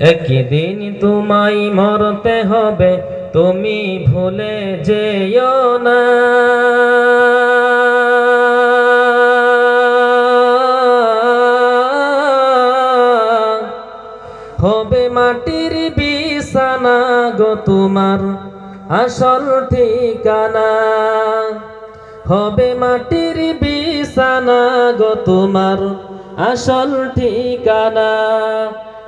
একদিন তোমায় মরতে হবে, তুমি ভুলে যেও না। হবে মাটির বিছানা গো তোমার আসল ঠিকানা। হবে মাটির বিছানা গো তোমার আসল ঠিকানা।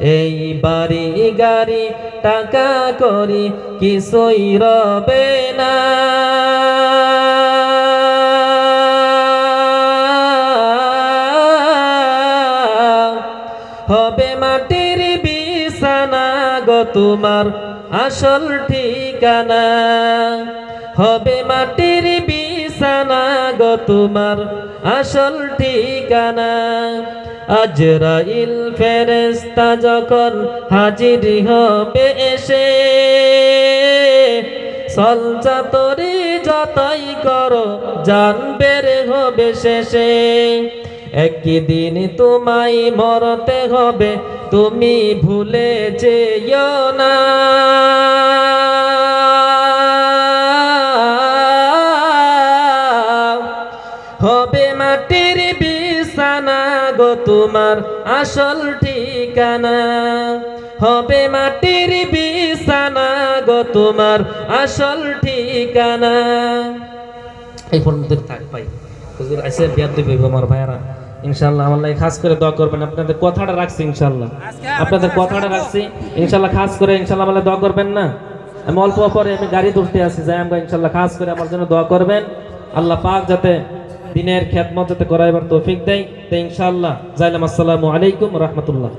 এই বাড়ি গাড়ি টাকা করি কিছুই রবে না। হবে মাটির বিছানা গো তোমার আসল ঠিকানা। হবে মাটির বিছানা গো তোমার আসল ঠিকানা। আজরাইল ফেরেস্তা যখন হাজির হবে এসে সলচা তরি যতই করো জানবের হবে শেষে। একদিন তোমায় মরতে হবে, তুমি ভুলে যেও না। হবে মাটির বিছানা গো তোমার আসল ঠিকানা। হবে মাটির বিছানা গো তোমার আসল ঠিকানা। এই পর্যন্ত থাক ভাই। হুজুর আইসে বিয়ার দিবে আমার ভাইয়ারা। ইনশাল্লাহ আমার লাগে খাস করে দোয়া করবেন। আপনাদের কথাটা রাখছি ইনশাল্লাহ আপনাদের কথাটা রাখছি। ইনশাল্লাহ খাস করে ইনশাল্লাহ আমার দোয়া করবেন না। আমি অল্প পরে আমি গাড়ি ধরতে আসি। যাই আমরা ইনশাল্লাহ খাস করে আমার জন্য দোয়া করবেন। আল্লাহ পাক যাতে দিনের খ্যাতমত যাতে করাইবার তৌফিক দেয় তো ইনশাল্লাহ জাইলাম আসসালামু আলাইকুম রহমতুল্লাহ।